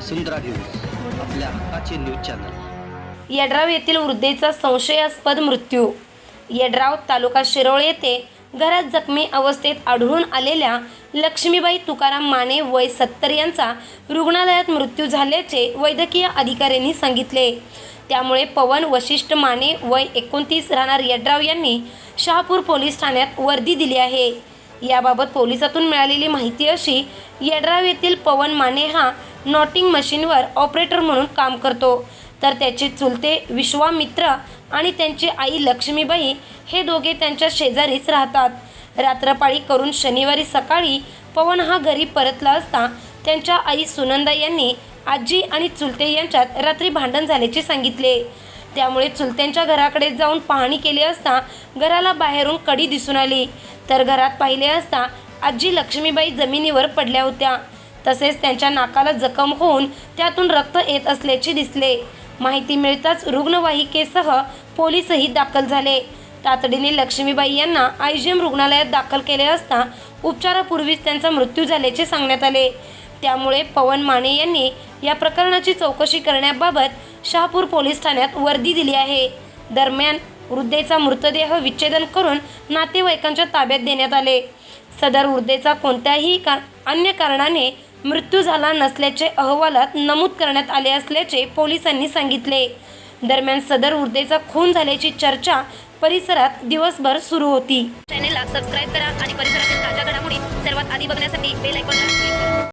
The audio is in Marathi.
वसुंधरा न्यूज आपल्या हक्काचे न्यूज चॅनल. यड्राव येथील वृद्धेचा संशयास्पद मृत्यू. येडराव तालुका शिरोळ येथे घरात जखमी अवस्थेत आढळून आलेल्या लक्ष्मीबाई तुकाराम माने वय सत्तर यांचा रुग्णालयात मृत्यू झाल्याचे वैद्यकीय अधिकाऱ्यांनी सांगितले. त्यामुळे पवन वशिष्ठ माने वय एकोणतीस राहणार येड्राव यांनी शहापूर पोलीस ठाण्यात वर्दी दिली आहे. याबाबत पोलिसातून मिळालेली माहिती अशी येड्राव येथील पवन माने हा नॉटिंग मशीनवर ऑपरेटर म्हणून काम करतो. तर त्याचे चुलते विश्वामित्र आणि त्यांची आई लक्ष्मीबाई हे दोघे त्यांच्या शेजारीच राहतात. रात्रपाळी करून शनिवारी सकाळी पवन हा घरी परतला असता त्यांच्या आई सुनंदा यांनी आजी आणि चुलते यांच्यात रात्री भांडण झाल्याचे सांगितले. त्यामुळे चुलत्यांच्या घराकडे जाऊन पाहणी केली असता घराला बाहेरून कडी दिसून आली. तर घरात पाहिले असता आजी लक्ष्मीबाई जमिनीवर पडल्या होत्या. तसेच त्यांच्या नाकाला जखम होऊन त्यातून रक्त येत असल्याचे दिसले. माहिती मिळताच रुग्णवाहिकेसह पोलीसही दाखल झाले. तातडीने लक्ष्मीबाई यांना आय जी एम रुग्णालयात दाखल केले असता उपचारापूर्वीच त्यांचा मृत्यू झाल्याचे सांगण्यात आले. त्यामुळे पवन माने यांनी या प्रकरणाची चौकशी करण्याबाबत शहापूर पोलीस ठाण्यात वर्दी दिली आहे. दरम्यान वृद्धेचा मृतदेह विच्छेदन करून नातेवाईकांच्या ताब्यात देण्यात आले. सदर वृद्धेचा कोणत्याही का अन्य कारणाने मृत्यू झाला नसल्याचे अहवालात नमूद करण्यात आले असल्याचे पोलिसांनी सांगितले. दरम्यान सदर उर्देचा खून झाल्याची चर्चा परिसरात दिवसभर सुरू होती. चॅनेलला सबस्क्राईब करा आणि परिसरातील ताज्या घडामोडी सर्वात आधी बघण्यासाठी बेल आयकॉनला